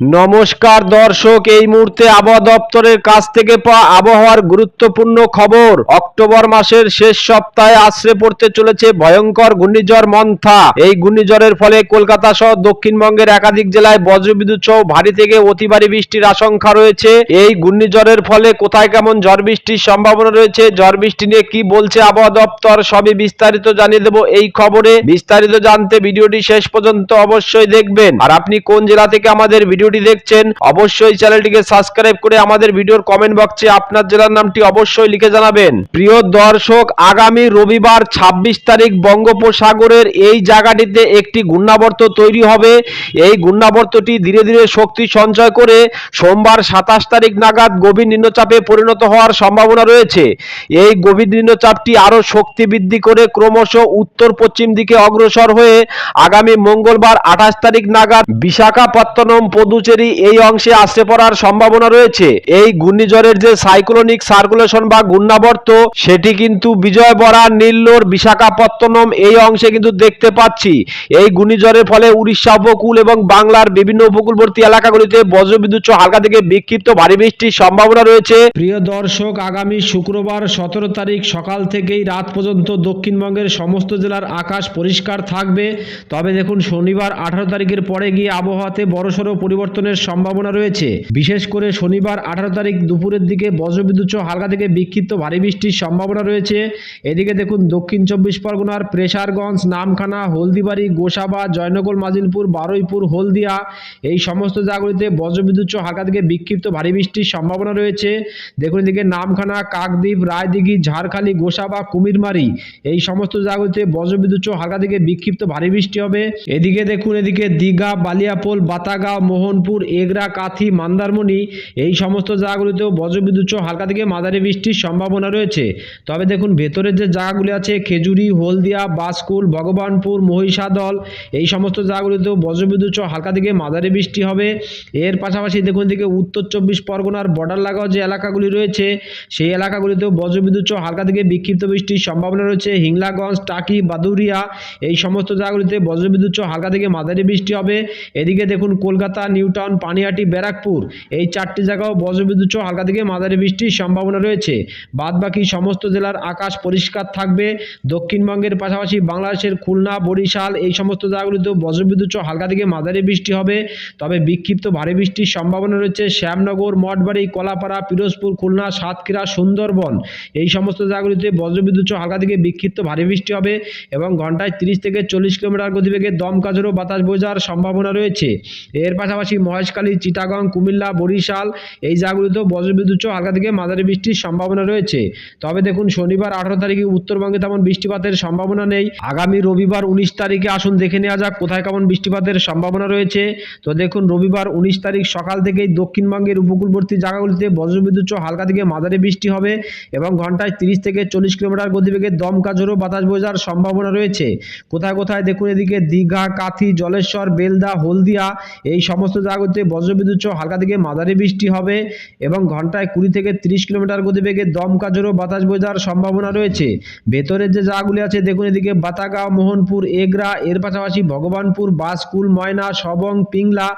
নমস্কার দর্শক, এই মুহূর্তে আবহাওয়া দপ্তরের কাছ থেকে পাওয়া আবহাওয়ার গুরুত্বপূর্ণ খবর। অক্টোবর মাসের শেষ সপ্তাহে আশ্রে পড়তে চলেছে ভয়ঙ্কর ঘূর্ণিঝড় মন্থা। এই ঘূর্ণিঝড়ের ফলে কলকাতা সহ দক্ষিণবঙ্গের একাধিক জেলায় বজ্রবিদ্যুৎ সহ ভারী থেকে অতি ভারী বৃষ্টির আশঙ্কা রয়েছে। এই ঘূর্ণিঝড়ের ফলে কোথায় কেমন ঝড় বৃষ্টির সম্ভাবনা রয়েছে, ঝড় বৃষ্টি নিয়ে কি বলছে আবহাওয়া দপ্তর, সবই বিস্তারিত জানিয়ে দেবো এই খবরে। বিস্তারিত জানতে ভিডিওটি শেষ পর্যন্ত অবশ্যই দেখবেন। আর আপনি কোন জেলা থেকে আমাদের ভিডিওটি দেখছেন, অবশ্যই চ্যানেলটিকে সাবস্ক্রাইব করে আমাদের ভিডিওর কমেন্ট বক্সে আপনার জেলার নামটি অবশ্যই লিখে জানাবেন। প্রিয় দর্শক, আগামী রবিবার ২৬ তারিখ বঙ্গোপসাগরের এই জায়গাটিতে একটি ঘূর্ণাবর্ত তৈরি হবে। এই ঘূর্ণাবর্তটি ধীরে ধীরে শক্তি সঞ্চয় করে সোমবার সাতাশ তারিখ নাগাদ গভীর নিম্নচাপে পরিণত হওয়ার সম্ভাবনা রয়েছে। এই গভীর নিম্নচাপটি আরও শক্তি বৃদ্ধি করে ক্রমশ উত্তর পশ্চিম দিকে অগ্রসর হয়ে আগামী মঙ্গলবার আঠাশ তারিখ নাগাদ বিশাখাপত্তনম পদুচেরি এই অংশে আসতে পড়ার সম্ভাবনা রয়েছে। এই ঘূর্ণিঝড়ের যে সাইক্লোনিক সার্কুলেশন বা ঘূর্ণাবর্ত, সেটি কিন্তু বিজয়বরা, নীল্লোর, বিশাখাপত্তনম এই অংশে কিন্তু দেখতে পাচ্ছি। এই ঘূর্ণিঝড়ের ফলে উড়িষ্যা উপকূল এবং বাংলার বিভিন্ন উপকূলবর্তী এলাকাগুলিতে বজ্রবিদ্যুৎ হালকা থেকে বিক্ষিপ্ত ভারী বৃষ্টির সম্ভাবনা রয়েছে। প্রিয় দর্শক, আগামী শুক্রবার সতেরো তারিখ সকাল থেকেই রাত পর্যন্ত দক্ষিণবঙ্গের সমস্ত জেলার আকাশ পরিষ্কার থাকবে। তবে দেখুন, শনিবার আঠারো তারিখের পরে গিয়ে আবহাওয়াতে বড়সড় পরিবর্তনের সম্ভাবনা রয়েছে। বিশেষ করে শনিবার আঠারো তারিখ দুপুরের দিকে বজ্রবিদ্যুৎ সহ হালকা থেকে বিক্ষিপ্ত ভারী বৃষ্টির সম্ভাবনা রয়েছে। এদিকে দেখুন, দক্ষিণ চব্বিশ পরগনার প্রেসারগঞ্জ, নামখানা, হলদিবাড়ি, গোসাবা, জয়নগর মাজিলপুর বারুইপুর, হলদিয়া এই সমস্ত জায়গাগুলিতে বজ্রবিদ্যুৎ সহ হালকা থেকে বিক্ষিপ্ত ভারী বৃষ্টির সম্ভাবনা রয়েছে। দেখুন, এদিকে নামখানা, কাকদ্বীপ, রায়দিঘি, ঝাড়খালি, গোসাবা, কুমিরমারি এই সমস্ত জায়গাগুলিতে বজ্রবিদ্যুৎ সহ হালকা থেকে বিক্ষিপ্ত ভারী বৃষ্টি হবে। এদিকে দেখুন, এদিকে দীঘা, বালিয়াপোল, বাতাগাঁও মোহনপুর, এগরা, কাথি, মন্দারমণি এই সমস্ত জায়গাগুলিতেও বজ্রবিদ্যুৎ সহ হালকা থেকে মাঝারি বৃষ্টির সম্ভাবনা রয়েছে। তবে দেখুন, ভেতরের যে জায়গাগুলি আছে, খেজুরি, হলদিয়া বাসকুল ভগবানপুর, মহিষাদল, এই সমস্ত জায়গাগুলিতেও বজ্রবিদ্যুৎ সহ হালকা থেকে মাঝারি বৃষ্টি হবে। এর পাশাপাশি দেখুন এদিকে উত্তর চব্বিশ পরগনার বর্ডার লাগাও যে এলাকাগুলি রয়েছে, সেই এলাকাগুলিতেও বজ্রবিদ্যুৎ সহ হালকা থেকে বিক্ষিপ্ত বৃষ্টির সম্ভাবনা রয়েছে। হিংলাগঞ্জ, টাকি, বাদুরিয়া এই সমস্ত জায়গাগুলিতে বজ্রবিদ্যুৎ সহ হালকা থেকে মাঝারি বৃষ্টি হবে। এদিকে দেখুন, কলকাতা নিউটাউন, পানিহাটি, ব্যারাকপুর। এই চারটি জায়গাও বজ্রবিদ্যুৎ সহ হালকা থেকে মাঝারি বৃষ্টির সম্ভাবনা রয়েছে। বাদবাকি সমস্ত জেলার আকাশ পরিষ্কার থাকবে। দক্ষিণবঙ্গের পাশাপাশি বাংলাদেশের খুলনা, বরিশাল এই সমস্ত জায়গাগুলিতেও বজ্রবিদ্যুৎ সহ হালকা থেকে মাঝারি বৃষ্টি হবে। তবে বিক্ষিপ্ত ভারী বৃষ্টির সম্ভাবনা রয়েছে শ্যামনগর, মঠবাড়ি, কলাপাড়া, পিরোজপুর, খুলনা, সাতক্ষীরা, সুন্দরবন। এই সমস্ত জায়গাগুলিতে বজ্রবিদ্যুৎ সহ হালকা থেকে বিক্ষিপ্ত ভারী বৃষ্টি হবে এবং ঘন্টায় তিরিশ থেকে চল্লিশ কিলোমিটার গতিবেগে দমকা ঝোড়ো বাতাস বোঝার সম্ভাবনা রয়েছে। এর পাশাপাশি মহেশখালী, চিটাগং, কুমিল্লা, বরিশাল এই জায়গাগুলিতেও বজ্রবিদ্যুৎ সহ হালকা থেকে মাঝারি বৃষ্টির সম্ভাবনা রয়েছে। তবে দেখুন, শনিবার আঠারো তারিখে উত্তরবঙ্গে তেমন বৃষ্টিপাতের সম্ভাবনা নেই। আগামী রবিবার উনিশ তারিখে আসুন, দেখে নেওয়া যাক কোথায় কেমন বৃষ্টিপাতের সম্ভাবনা রয়েছে। তো দেখুন, রবিবার উনিশ তারিখ সকাল থেকেই দক্ষিণবঙ্গের উপকূলবর্তী জায়গাগুলিতে বজ্রবিদ্যুৎ সহ হালকা থেকে মাঝারি বৃষ্টি হবে এবং ঘন্টায় তিরিশ থেকে চল্লিশ কিলোমিটার গতিবেগে দমকা ঝোড়ো বাতাস বোঝার সম্ভাবনা রয়েছে। কোথায় কোথায় দেখুন, এদিকে দীঘা, কাথি, জলেশ্বর, বেলদা, হলদিয়া এই সমস্ত জায়গাগুলিতে বজ্রবিদ্যুৎ সহ হালকা থেকে মাঝারি বৃষ্টি হবে এবং ঘন্টায় কুড়ি থেকে তিরিশ কিলোমিটার গতিবেগে দমকা ঝোড়ো বাতাস বোঝার সম্ভাবনা রয়েছে। ভেতরের যে জায়গাগুলি আছে, দেখুন এদিকে বাতাগাঁও, মোহনপুর, এগরা, এর পাশাপাশি ভগবানপুর, বাসকুল, ময়না, সবং, পিংলা,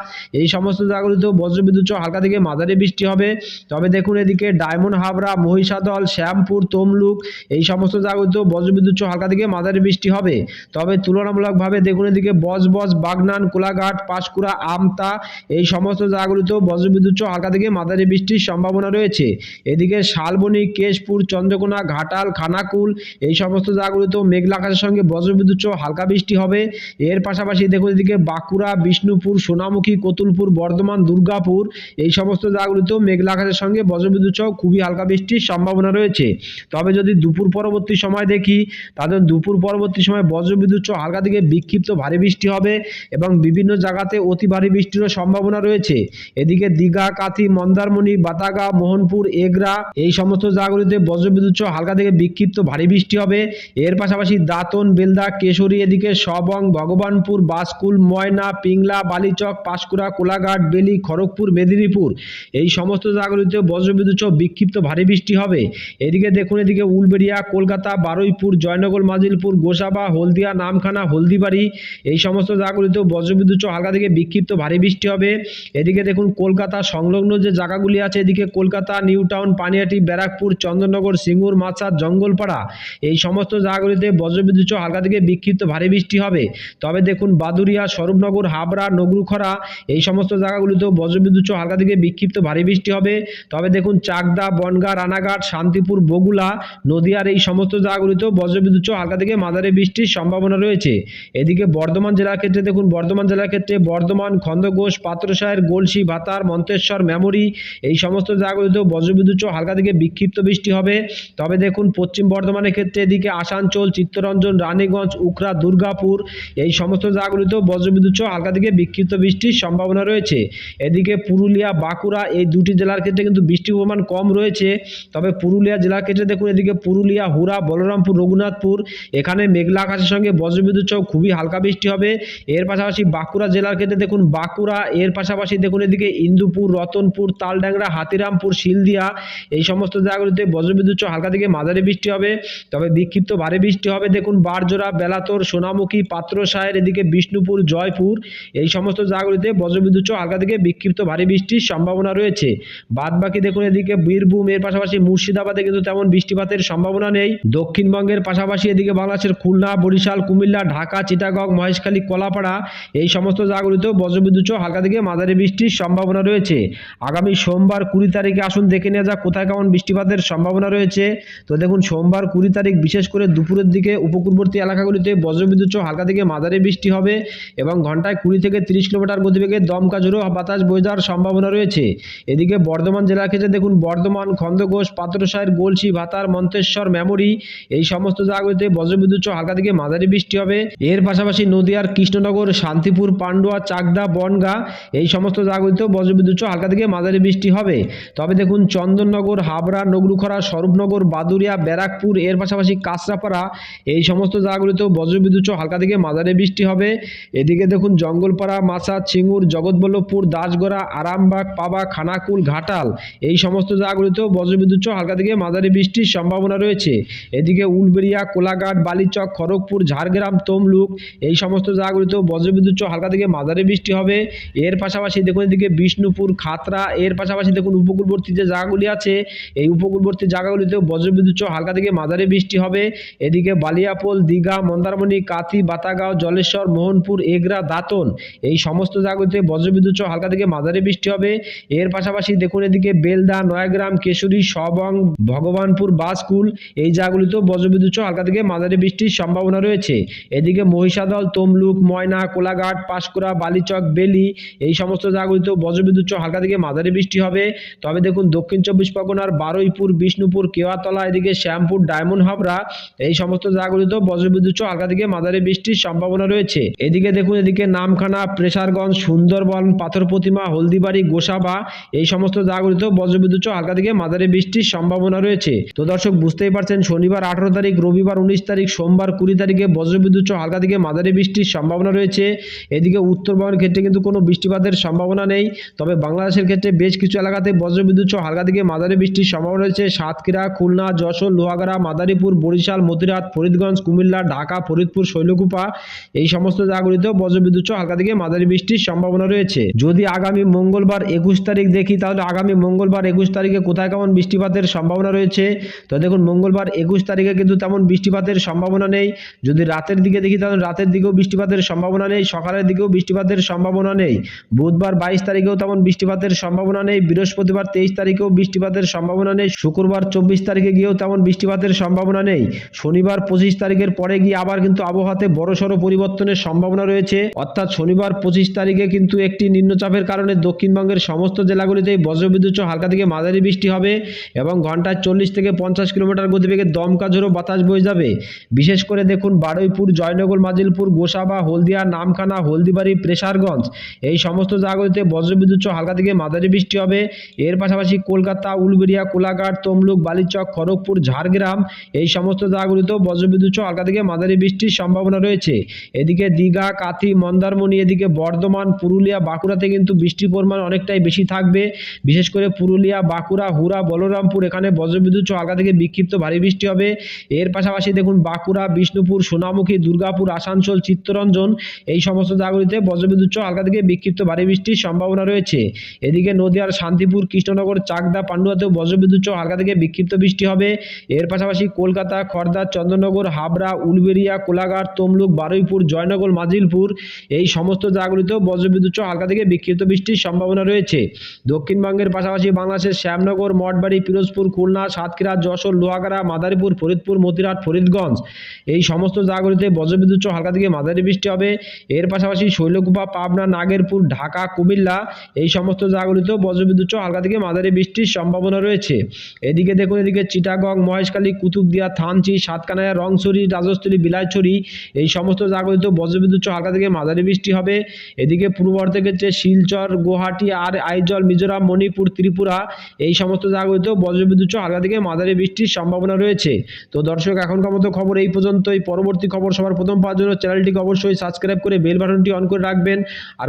এই সমস্ত জায়গাগুলিতেও বজ্রবিদ্যুৎ সহ হালকা থেকে মাঝারি বৃষ্টি হবে। তবে দেখুন এদিকে ডায়মন্ড হাবড়া, মহিষাদল, শ্যামপুর, তমলুক, এই সমস্ত জায়গাগুলিতেও বজ্রবিদ্যুৎ সহ হালকা থেকে মাঝারি বৃষ্টি হবে। তবে তুলনামূলকভাবে দেখুন এদিকে বজবজ, বাগনান, কোলাঘাট, পাঁশকুড়া, আমতা এই সমস্ত জায়গাগুলিতেও বজ্রবিদ্যুৎ হালকা থেকে মাঝারি বৃষ্টির সম্ভাবনা রয়েছে। এদিকে শালবনী, কেশপুর, চন্দ্রকোনা, ঘাটাল, খানাকুল এই সমস্ত জায়গাগুলিতেও মেঘলা আকাশের সঙ্গে বজ্রবিদ্যুৎ হালকা বৃষ্টি হবে। এর পাশাপাশি দেখুন এদিকে বাঁকুড়া, বিষ্ণুপুর, সোনামুখী, কতুলপুর, বর্ধমান, দুর্গাপুর এই সমস্ত জায়গাগুলিতেও মেঘলা আকাশের সঙ্গে বজ্রবিদ্যুৎ সহ খুবই হালকা বৃষ্টির সম্ভাবনা রয়েছে। তবে যদি দুপুর পরবর্তী সময় দেখি তাদের দুপুর পরবর্তী সময় বজ্রবিদ্যুৎ সহ হালকা থেকে বিক্ষিপ্ত ভারী বৃষ্টি হবে এবং বিভিন্ন জায়গাতে অতি ভারী বৃষ্টিরও সম্ভাবনা রয়েছে। এদিকে দীঘা, কাথি, মন্দারমণি, বাতাগা, মোহনপুর, এগরা এই সমস্ত জায়গাগুলিতে বজ্রবিদ্যুৎ সহ হালকা থেকে বিক্ষিপ্ত ভারী বৃষ্টি হবে। এর পাশাপাশি দাঁতন, বেলদা, কেশরী এদিকে সবং, ভগবানপুর, বাসকুল, ময়না, পিংলা, বালিচক, পাঁশকুড়া, কোলাঘাট, বেলি, খড়গপুর, মেদিনীপুর এই সমস্ত জায়গাগুলিতে বজ্রবিদ্যুৎ সহ বিক্ষিপ্ত ভারী বৃষ্টি হবে। এদিকে দেখুন, এদিকে উলবেড়িয়া, কলকাতা, বারুইপুর, জয়নগর, মাজিলপুর, গোসাবা, হলদিয়া, নামখানা, হলদিবাড়ি এই সমস্ত জায়গাগুলিতেও বজ্রবিদ্যুৎ সহ হালকা থেকে বিক্ষিপ্ত ভারী বৃষ্টি হবে। এদিকে দেখুন, কলকাতা সংলগ্ন যে জায়গাগুলি আছে, এদিকে কলকাতা নিউ টাউন পানিহাটি ব্যারাকপুর, চন্দননগর, সিঙ্গুর মাছাদ জঙ্গলপাড়া, এই সমস্ত জায়গাগুলিতে বজ্রবিদ্যুৎ হালকা থেকে বিক্ষিপ্ত ভারী বৃষ্টি হবে। তবে দেখুন বাদুরিয়া স্বরূপনগর, হাবড়া, নগরুখরা, এই সমস্ত জায়গাগুলিতেও বজ্রবিদ্যুৎ হালকা থেকে বিক্ষিপ্ত ভারী বৃষ্টি হবে। তবে দেখুন, চাকদা, বনগা, রানাঘাট, শান্তিপুর, বগুলা, নদিয়ার এই সমস্ত জায়গাগুলিতেও বজ্রবিদ্যুৎ হালকা থেকে মাঝারি বৃষ্টির সম্ভাবনা রয়েছে। এদিকে বর্ধমান জেলার ক্ষেত্রে দেখুন, বর্ধমান জেলার ক্ষেত্রে বর্ধমান খন্দঘোষ পাত্রসায়ের গোলসি, ভাতার, মন্তেশ্বর, মেমোরি এই সমস্ত জায়গাগুলিতেও বজ্রবিদ্যুৎ সহ হালকা থেকে বিক্ষিপ্ত বৃষ্টি হবে। তবে দেখুন, পশ্চিম বর্ধমানের ক্ষেত্রে এদিকে আসানসোল, চিত্তরঞ্জন, রানীগঞ্জ উখরা দুর্গাপুর এই সমস্ত জায়গাগুলিতেও বজ্রবিদ্যুৎ সহ হালকা থেকে বিক্ষিপ্ত বৃষ্টির সম্ভাবনা রয়েছে। এদিকে পুরুলিয়া, বাঁকুড়া এই দুটি জেলার ক্ষেত্রে কিন্তু বৃষ্টির পরিমাণ কম রয়েছে। তবে পুরুলিয়া জেলার ক্ষেত্রে দেখুন, এদিকে পুরুলিয়া হুরা বলরামপুর, রঘুনাথপুর এখানে মেঘলা আকাশের সঙ্গে বজ্রবিদ্যুৎ সহ খুবই হালকা বৃষ্টি হবে। এর পাশাপাশি বাঁকুড়া জেলার ক্ষেত্রে দেখুন, বাঁকুড়া এর পাশাপাশি দেখুন এদিকে ইন্দুপুর, রতনপুর, তালডাংরা, হাতিরামপুর, শিলদিয়া, এই সমস্ত জায়গাগুলিতে বজ্রবিদ্যুৎ হালকা থেকে মাঝারি বৃষ্টি হবে। তবে বিক্ষিপ্ত ভারী বৃষ্টি হবে। দেখুন বারজোড়া, বেলাতর, সোনামুখী, পাত্রসায়ের, এদিকে বিষ্ণুপুর, জয়পুর, এই সমস্ত জায়গাগুলিতে বজ্রবিদ্যুৎ হালকা থেকে বিক্ষিপ্ত ভারী বৃষ্টির সম্ভাবনা রয়েছে। বাদ বাকি দেখুন এদিকে বীরভূম, এর পাশাপাশি মুর্শিদাবাদে কিন্তু তেমন বৃষ্টিপাতের সম্ভাবনা নেই। দক্ষিণবঙ্গের পাশাপাশি এদিকে বাংলাদেশের খুলনা, বরিশাল, কুমিল্লা, ঢাকা, চিটাগং, মহেশখালী, কলাপাড়া, এই সমস্ত জায়গাগুলিতেও বজ্রবিদ্যুৎ সহ হালকা থেকে মাঝারি বৃষ্টির সম্ভাবনা রয়েছে। আগামী সোমবার কুড়ি তারিখে আসুন, দেখে নেওয়া যাক কোথায় কেমন বৃষ্টিপাতের সম্ভাবনা রয়েছে। তো দেখুন, সোমবার কুড়ি তারিখ বিশেষ করে দুপুরের দিকে উপকূলবর্তী এলাকাগুলিতে বজ্রবিদ্যুৎ সহ হালকা থেকে মাঝারি বৃষ্টি হবে এবং ঘন্টায় কুড়ি থেকে তিরিশ কিলোমিটার গতিবেগে দমকা ঝোড়ো বাতাস বয়ে যাওয়ার সম্ভাবনা রয়েছে। এদিকে বর্ধমান জেলার ক্ষেত্রে দেখুন, বর্ধমান খন্দঘোষ পাত্রসায়ের গোলসি ভাতার, মন্তেশ্বর, মেমরি এই সমস্ত জায়গাগুলিতে বজ্রবিদ্যুৎ সহ হালকা থেকে মাঝারি বৃষ্টি হবে। এর পাশাপাশি নদিয়ার কৃষ্ণনগর, শান্তিপুর, পান্ডুয়া, চাকদা, বনগা এই সমস্ত জায়গাগুলিতেও বজ্রবিদ্যুৎ সহ হালকা থেকে মাঝারি বৃষ্টি হবে। তবে দেখুন, চন্দননগর, হাবড়া, নগরুখরা, স্বরূপনগর বাদুরিয়া ব্যারাকপুর, এর পাশাপাশি কাঁচরাপাড়া, এই সমস্ত জায়গাগুলিতেও বজ্রবিদ্যুৎ সহ হালকা থেকে মাঝারি বৃষ্টি হবে। এদিকে দেখুন, জঙ্গলপাড়া মাসাদ সিঙ্গুর জগৎবল্লভপুর, দাসগড়া, আরামবাগ, পাবা, খানাকুল, ঘাটাল, এই সমস্ত জায়গাগুলিতেও বজ্রবিদ্যুৎ সহ হালকা থেকে মাঝারি বৃষ্টির সম্ভাবনা রয়েছে। এদিকে উলবেড়িয়া, কোলাঘাট, বালিচক, খড়গপুর, ঝাড়গ্রাম, তমলুক, এই সমস্ত জায়গাগুলিতেও বজ্রবিদ্যুৎ সহ হালকা থেকে মাঝারি বৃষ্টি হবে। এর পাশাপাশি দেখুন এদিকে বিষ্ণুপুর খাতরা এর পাশাপাশি দেখুন উপকূলবর্তী যে জায়গাগুলি আছে, এই উপকূলবর্তী জায়গাগুলিতেও বজ্রবিদ্যুৎ হালকা থেকে মাঝারি বৃষ্টি হবে। এদিকে বালিয়াপোল, দীঘা, মন্দারমণি কাতি বাতাগাঁও, জলেশ্বর, মোহনপুর, এগরা, দাঁতন, এই সমস্ত জায়গাগুলিতে বজ্রবিদ্যুৎ হালকা থেকে মাঝারি বৃষ্টি হবে। এর পাশাপাশি দেখুন এদিকে বেলদা, নয়াগ্রাম, কেশরী, সবং, ভগবানপুর, বাসকুল, এই জায়গাগুলিতেও বজ্রবিদ্যুৎ হালকা থেকে মাঝারি বৃষ্টির সম্ভাবনা রয়েছে। এদিকে মহিষাদল, তমলুক, ময়না, কোলাঘাট, পাঁশকুড়া, বালিচক, বেলি এই সমস্ত জায়গাগুলিতেও বজ্রবিদ্যুৎ হালকা থেকে মাঝারি বৃষ্টি হবে। তবে দেখুন, দক্ষিণ চব্বিশ পরগনার বারুইপুর, বিষ্ণুপুর, কেওয়াতলা, এদিকে শ্যামপুর, ডায়মন্ড হাবড়া, এই সমস্ত জায়গাগুলিতেও বজ্রবিদ্যুৎ হালকা থেকে মাঝারি বৃষ্টির সম্ভাবনা রয়েছে। এদিকে দেখুন, এদিকে নামখানা, প্রেসারগঞ্জ, সুন্দরবন, পাথর প্রতিমা, হলদিবাড়ি, গোসাবা, এই সমস্ত জায়গাগুলিতেও বজ্রবিদ্যুৎ হালকা থেকে মাঝারি বৃষ্টির সম্ভাবনা রয়েছে। তো দর্শক, বুঝতেই পারছেন, শনিবার আঠারো তারিখ, রবিবার উনিশ তারিখ, সোমবার কুড়ি তারিখে বজ্রবিদ্যুৎ হালকা থেকে মাঝারি বৃষ্টির সম্ভাবনা রয়েছে। এদিকে উত্তরবঙ্গের ক্ষেত্রে কিন্তু কোনো বৃষ্টিপাতের সম্ভাবনা নেই। তবে বাংলাদেশের ক্ষেত্রে বেশ কিছু এলাকাতে বজ্রবিদ্যুৎ সহ হালকা থেকে মাঝারি বৃষ্টির সম্ভাবনা রয়েছে। সাতক্ষীরা, খুলনা, যশোর, লোহাগাড়া, মাদারীপুর, বরিশাল, মতিরাট, ফরিদগঞ্জ, কুমিল্লা, ঢাকা, ফরিদপুর, শৈলকুপা এই সমস্ত জায়গাগুলিতেও বজ্রবিদ্যুৎ সহ হালকা থেকে মাঝারি বৃষ্টির সম্ভাবনা রয়েছে। যদি আগামী মঙ্গলবার একুশ তারিখ দেখি, তাহলে আগামী মঙ্গলবার একুশ তারিখে কোথায় কেমন বৃষ্টিপাতের সম্ভাবনা রয়েছে? তো দেখুন, মঙ্গলবার একুশ তারিখে কিন্তু তেমন বৃষ্টিপাতের সম্ভাবনা নেই। যদি রাতের দিকে দেখি, তাহলে রাতের দিকেও বৃষ্টিপাতের সম্ভাবনা নেই, সকালের দিকেও বৃষ্টিপাতের সম্ভাবনা নেই। বুধবার বাইশ তারিখেও তেমন বৃষ্টিপাতের সম্ভাবনা নেই। বৃহস্পতিবার তেইশ তারিখেও বৃষ্টিপাতের সম্ভাবনা নেই। শুক্রবার চব্বিশ তারিখে গিয়েও তেমন বৃষ্টিপাতের সম্ভাবনা নেই। শনিবার পঁচিশ তারিখের পরে গিয়ে আবার কিন্তু আবহাওয়াতে বড়সড় পরিবর্তনের সম্ভাবনা রয়েছে। অর্থাৎ শনিবার পঁচিশ তারিখে কিন্তু একটি নিম্নচাপের কারণে দক্ষিণবঙ্গের সমস্ত জেলাগুলিতেই বজ্রবিদ্যুৎ হালকা থেকে মাঝারি বৃষ্টি হবে এবং ঘন্টায় চল্লিশ থেকে পঞ্চাশ কিলোমিটার গতিবেগে দমকা ঝোড়ো বাতাস বয়ে যাবে। বিশেষ করে দেখুন বারুইপুর, জয়নগর, মাজিলপুর, গোসাবা, হলদিয়া, নামখানা, হলদিবাড়ি, প্রেসারগঞ্জ। এই সমস্ত জায়গাগুলিতে বজ্রবিদ্যুৎ হালকা থেকে মাঝারি বৃষ্টি হবে। এর পাশাপাশি কলকাতা, উলবেড়িয়া, কোলাঘাট, তমলুক, বালিচক, খড়গপুর, ঝাড়গ্রাম এই সমস্ত জায়গাগুলিতেও বজ্রবিদ্যুৎ হালকা থেকে মাঝারি বৃষ্টির সম্ভাবনা রয়েছে। এদিকে দীঘা, কাথি, মন্দারমণি, এদিকে বর্ধমান, পুরুলিয়া, বাঁকুড়াতে কিন্তু বৃষ্টির পরিমাণ অনেকটাই বেশি থাকবে। বিশেষ করে পুরুলিয়া, বাঁকুড়া হুরা বলরামপুর এখানে বজ্রবিদ্যুৎ হালকা থেকে বিক্ষিপ্ত ভারী বৃষ্টি হবে। এর পাশাপাশি দেখুন বাঁকুড়া, বিষ্ণুপুর, সোনামুখী, দুর্গাপুর, আসানসোল, চিত্তরঞ্জন এই সমস্ত জায়গাগুলিতে বজ্রবিদ্যুৎ হালকা থেকে বিক্ষিপ্ত ভারী বৃষ্টির সম্ভাবনা রয়েছে। এদিকে নদিয়ার শান্তিপুর, কৃষ্ণনগর, চাকদা, পান্ডুয়াতেও বজ্রবিদ্যুৎ হালকা থেকে বিক্ষিপ্ত বৃষ্টি হবে। এর পাশাপাশি কলকাতা খড়দা চন্দননগর হাবড়া উলবেরিয়া কোলাঘাট, তমলুক, বারুইপুর, জয়নগর, মাজিলপুর এই সমস্ত জায়গাগুলিতেও বজ্রবিদ্যুৎ হালকা থেকে বিক্ষিপ্ত বৃষ্টির সম্ভাবনা রয়েছে। দক্ষিণবঙ্গের পাশাপাশি বাংলাদেশের শ্যামনগর, মঠবাড়ি, পিরোজপুর, খুলনা, সাতক্ষীরা, যশোর, লোহাগাড়া, মাদারীপুর, ফরিদপুর, মতিরাট, ফরিদগঞ্জ এই সমস্ত জায়গাগুলিতে বজ্রবিদ্যুৎ হালকা থেকে মাঝারি বৃষ্টি হবে। এর পাশাপাশি শৈলকুপা, পাবনা নাগেরপুর ঢাকা, কুমিল্লা এই সমস্ত জায়গাগুলিতেও বজ্রবিদ্যুৎ সহ হালকা থেকে মাঝারি বৃষ্টির সম্ভাবনা রয়েছে। এদিকে দেখুন, এদিকে চিটাগং, মহেশখালী, কুতুবদিয়া, থানচি, সাতকানায়া, রংছড়ি, রাজস্থলী, বিলাইছড়ি এই সমস্ত জায়গাগুলিতেও বজ্রবিদ্যুৎ সহ হালকা থেকে মাঝারি বৃষ্টি হবে। এদিকে পূর্ব থেকে যে শিলচর, গুয়াহাটি, আর আইজল, মিজোরাম, মণিপুর, ত্রিপুরা এই সমস্ত জায়গাগুলিতেও বজ্রবিদ্যুৎ সহ হালকা থেকে মাঝারি বৃষ্টির সম্ভাবনা রয়েছে। তো দর্শক, এখনকার মতো খবর এই পর্যন্তই। পরবর্তী খবর সবার প্রথম পাওয়ার জন্য চ্যানেলটিকে অবশ্যই সাবস্ক্রাইব করে বেল বাটনটি অন করে রাখবেন। আর